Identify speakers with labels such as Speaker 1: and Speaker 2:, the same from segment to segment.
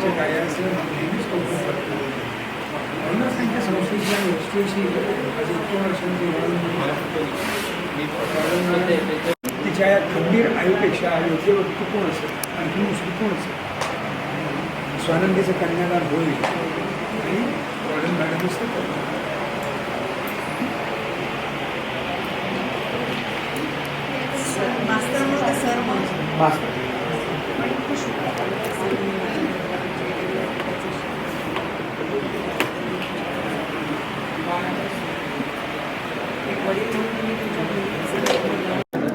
Speaker 1: त्यांच्या कार्याचं नेहमीच कौतुक करतो म्हणूनच त्यांच्या संस्थेची आणि वस्तूशी आज इतक्या वर्षांची तिच्या या खंबीर आयुपेक्षा योग्य व्यक्ती कोण असेल आणखी दुसरी कोण असेल स्वानंदीचं कन्यादान होईल आणि वॉर्डन मॅडमच ते करतात.
Speaker 2: मास्तर म्हणून का सर म्हणून एक वडील म्हणून तुम्ही तुमच्या मुलीचं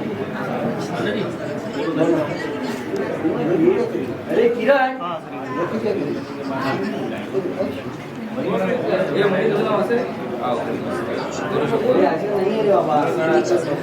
Speaker 3: अरे किरण नाही रे बाबा
Speaker 4: किती महिन्यानंतर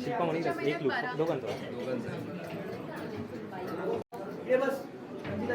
Speaker 5: शिल्पा म्हणे एक लुक. दोघांचा
Speaker 3: इकडे बस. रंजिता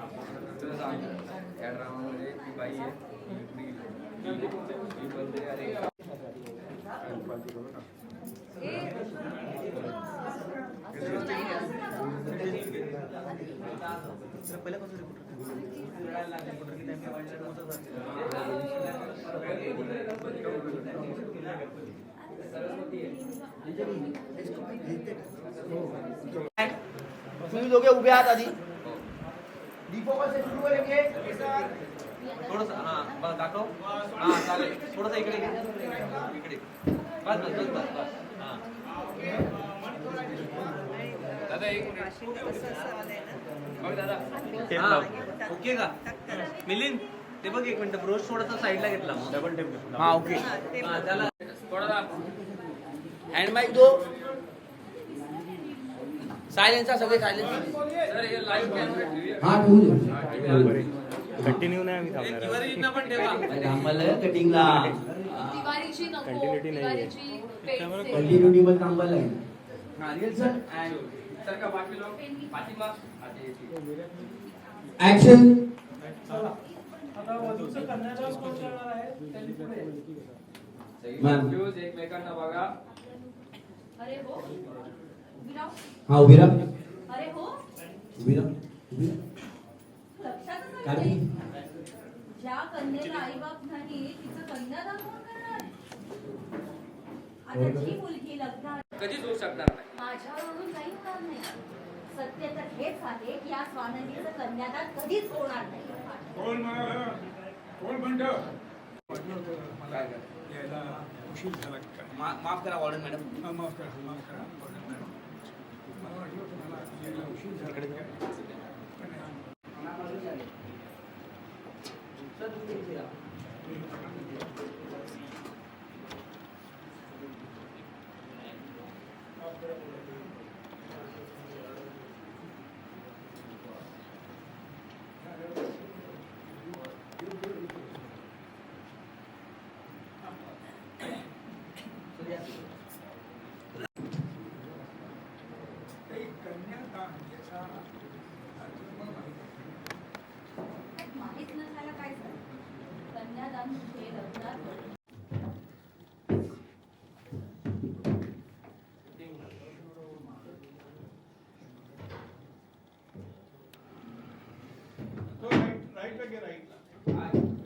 Speaker 3: बस
Speaker 4: किती गोष्ट इथे बस.
Speaker 3: पत्रकार कुठे पत्रकारांना बोलवा ये बेटा चल ये ए तिला अजून सोडत नाही ना
Speaker 6: या ड्रामामध्ये ती बाई आहे ती बोलते अरे
Speaker 3: तुम्ही दोघे उभे आहात आधी से करेंगे
Speaker 6: हा बस दाखव. हा चालेल. थोडस इकडे घे. इकडे बस बस बस बस बस. हा. दादा एक मिनिट. बघ दादा.
Speaker 5: टेप
Speaker 6: हा,
Speaker 5: लाव.
Speaker 6: ओके का? मिलिंद ते बघ एक मिनिट. ब्रोश थोडासा साईडला घेतला
Speaker 5: डबल टेप
Speaker 3: हाँ ओके.
Speaker 6: हा त्याला
Speaker 3: हँड माइक दो. सायलेन्स सगळे सायलेन्स
Speaker 6: सर हे
Speaker 3: हा
Speaker 5: कंटिन्यू नाही आम्ही थांबणार.
Speaker 3: थांबायला कटिंगला कंटिन्युटी पण आहे? हा. ऍक्शन
Speaker 6: एकमेकांना बघा.
Speaker 4: अरे हो उभी राहा.
Speaker 3: हा. उभी राहा.
Speaker 4: हो
Speaker 3: उभी.
Speaker 4: ज्या कन्येला आई बाप नाही तिचं कन्यादान कोण करणार आता जी मुलगी लग्नात
Speaker 6: कधीच होऊ शकणार नाही.
Speaker 4: माझ्यावरून काही होणार नाही. सत्य तर हेच आहे की या स्वानंदीचं कन्यादान कधीच होणार नाही.
Speaker 1: कोण? कोण म्हणतं?
Speaker 3: माफ करा वॉर्डन मॅडम.
Speaker 1: हा, माफ करा माफ करा वॉर्डन मॅडम. मला वाटलं तुम्हाला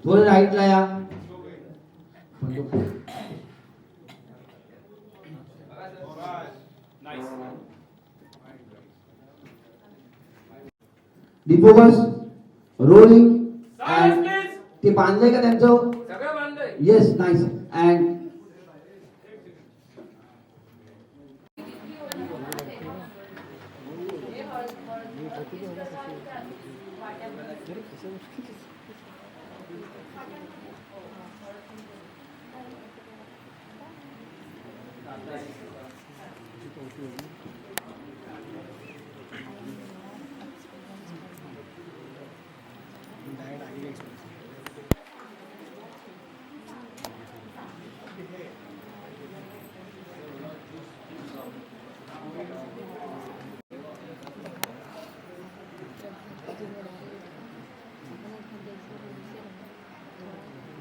Speaker 3: थोडं राईटला या. बस रोलिंग ते बांधलंय का त्यांचं? Yes nice and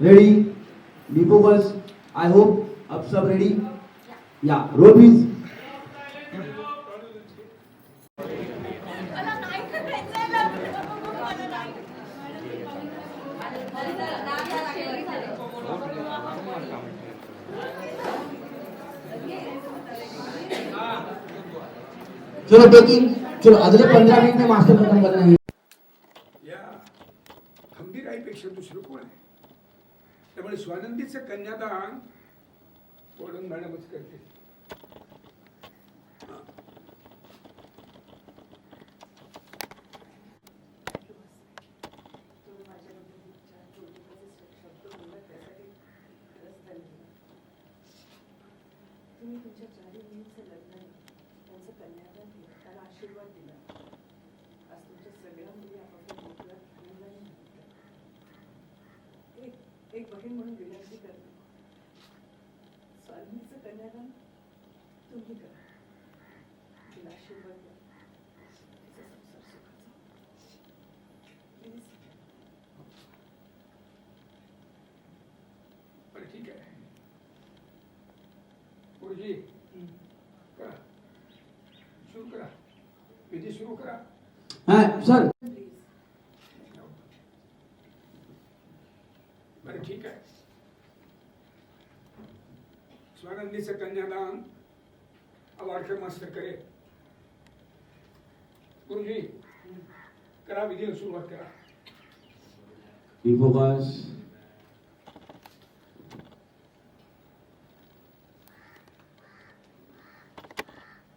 Speaker 3: ready depot defocus I hope अब सब रेडी या रोल प्लीज चलो टेकिंग चलो अगले पंद्रह मिनट में मास्टर खत्म करना है
Speaker 1: या हम भी रायपेक्षा दूसरे को है त्यामुळे स्वानंदीचं कन्यादान पोळून मॅडमच करते.
Speaker 2: तुम्ही तुमच्या चारी मुलींचं लग्न त्यांचं कन्यादान केलं त्याला आशीर्वाद दिला. आज तुमच्या सगळ्या मुली आपापल्या कोपऱ्यात एक बहीण म्हणून विनंती करते. स्वामीचं कन्यादान तुम्ही करा. तिला आशीर्वाद द्या. तिचा संसार सुखाचा प्लीज
Speaker 1: बरं ठीक आहे. गुरुजी करा. सुरू करा. विधी सुरू करा.
Speaker 3: हाँ सर
Speaker 2: प्लीज
Speaker 1: बरं ठीक आहे. स्वानंदीचं कन्यादान अवार्ड मास्तर करे गुरुजी करा विधी सुरुवात करा.
Speaker 3: विभोगास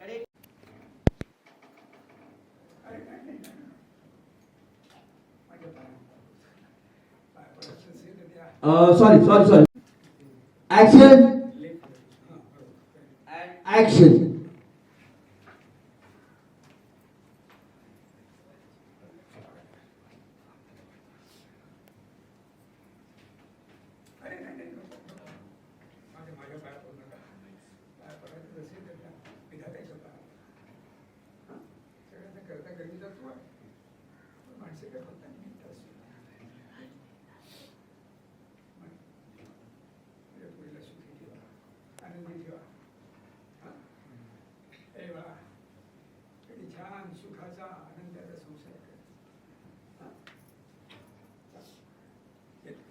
Speaker 1: अरे नाही नाही नाही. माझ्या पाया पाया पडायचं असेल तर द्या.
Speaker 3: सॉरी सॉरी सॉरी ऍक्शन
Speaker 1: हां, बरोबर.
Speaker 3: ऍक्शन
Speaker 1: अरे नाही नाही नको. माझ्या माझ्या पाया पडू नका पाया पडायचं असेल तर द्या. विधात्याच्या पाया हां? सगळ्यांना करता गरजेचा तू आहे पण माणसे काय करता निमित्त असते माझ्या पुढीला सुखी ठेवा आनंदी ठेवा हां? ए बाळा कधी छान सुखाचा आनंदाचा संसार कर हां? चल. येतो.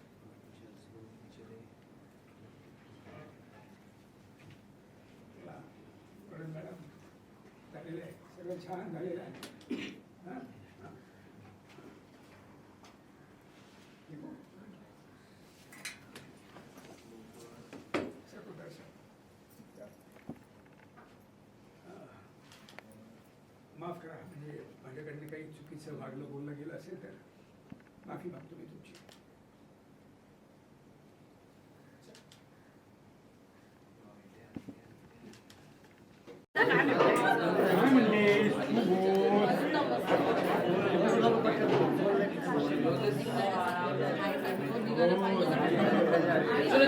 Speaker 1: तुला कळलं मॅडम झालेलं आहे सगळं छान झालेलं आहे हां? हां. माफ करा म्हणजे माझ्याकडनं काही चुकीचं वागलं बोललं गेलं असेल तर माफी मागतो मी तुमची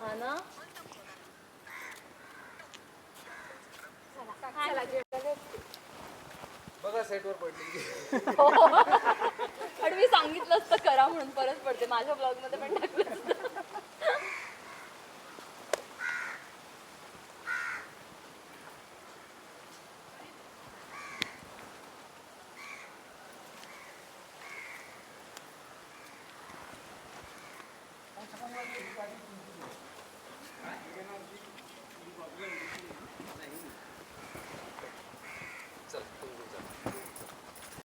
Speaker 4: हा ना
Speaker 6: बघा सेटवर पडली हो.
Speaker 4: आणि मी सांगितलं असतं करा म्हणून परत पडते. माझ्या ब्लॉगमध्ये पण